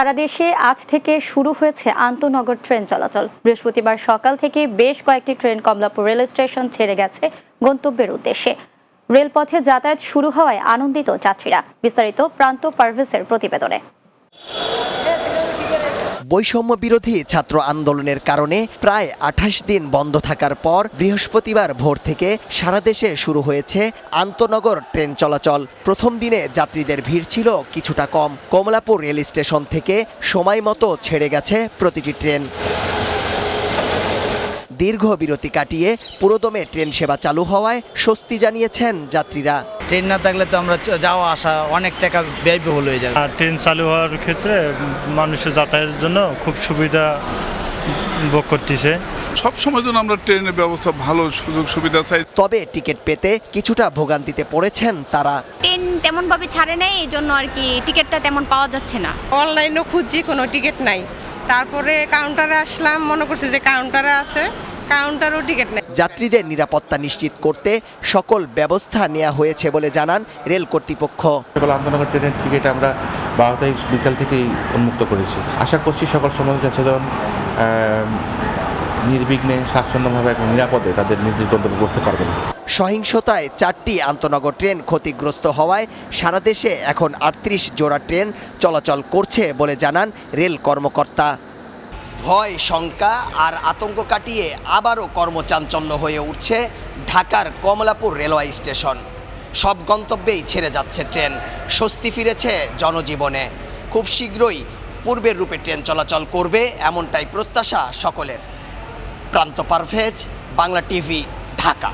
সারা দেশে আজ থেকে শুরু হয়েছে আন্তনগর ট্রেন চলাচল। বৃহস্পতিবার সকাল থেকে বেশ কয়েকটি ট্রেন কমলাপুর রেল স্টেশন ছেড়ে গেছে গন্তব্যের উদ্দেশ্যে। রেলপথে যাতায়াত শুরু হওয়ায় আনন্দিত যাত্রীরা। বিস্তারিত প্রান্ত পারভেসের প্রতিবেদনে। বৈষম্য বিরোধী ছাত্র আন্দোলনের কারণে প্রায় আঠাশ দিন বন্ধ থাকার পর বৃহস্পতিবার ভোর থেকে সারা দেশে শুরু হয়েছে আন্তনগর ট্রেন চলাচল। প্রথম দিনে যাত্রীদের ভিড় ছিল কিছুটা কম। কমলাপুর রেল স্টেশন থেকে সময় মতো ছেড়ে গেছে প্রতিটি ট্রেন। দীর্ঘ বিরতি কাটিয়ে পুরোদমে ট্রেন সেবা চালু হওয়ায় স্বস্তি জানিয়েছেন যাত্রীরা। ট্রেন না থাকলে তো আমরা যাওয়া আসা অনেক টাকা ব্যয়বহুল হয়ে যাবে। আর ট্রেন চালু হওয়ার ক্ষেত্রে মানুষের যাতায়াতের জন্য খুব সুবিধা ভোগ করতেছে। সব সময় জন্য আমরা ট্রেনের ব্যবস্থা ভালো সুযোগ সুবিধা চাই। তবে টিকিট পেতে কিছুটা ভোগান্তিতে পড়েছেন তারা। ট্রেন তেমনভাবে ছাড়ে নাই এই জন্য আর কি টিকিটটা তেমন পাওয়া যাচ্ছে না। অনলাইনেও খুঁজছি কোনো টিকিট নাই। তারপরে কাউন্টারে আসলাম মনে করছি যে কাউন্টারে আছে কাউন্টারও টিকিট নেই। যাত্রীদের নিরাপত্তা নিশ্চিত করতে সকল ব্যবস্থা নেওয়া হয়েছে বলে জানান রেল কর্তৃপক্ষ। সকল আন্তনগর ট্রেনের টিকিট আমরা বারো তারিখ বিকাল থেকেই উন্মুক্ত করেছি। আশা করছি সকল সমাজ সচেতন নির্বিঘ্নে স্বাচ্ছন্দ্যভাবে এবং নিরাপদে তাদের নিজের নিজ গন্তব্যে পৌঁছতে পারবেন। সহিংসতায় চারটি আন্তনগর ট্রেন ক্ষতিগ্রস্ত হওয়ায় সারা দেশে এখন আটত্রিশ জোড়া ট্রেন চলাচল করছে বলে জানান রেল কর্মকর্তা। ভয়, শঙ্কা আর আতঙ্ক কাটিয়ে আবারও কর্মচাঞ্চল্য হয়ে উঠছে ঢাকার কমলাপুর রেলওয়ে স্টেশন। সব গন্তব্যেই ছেড়ে যাচ্ছে ট্রেন, স্বস্তি ফিরেছে জনজীবনে। খুব শীঘ্রই পূর্বের রূপে ট্রেন চলাচল করবে এমনটাই প্রত্যাশা সকলের। প্রান্ত পারভেজ, বাংলা টিভি, ঢাকা।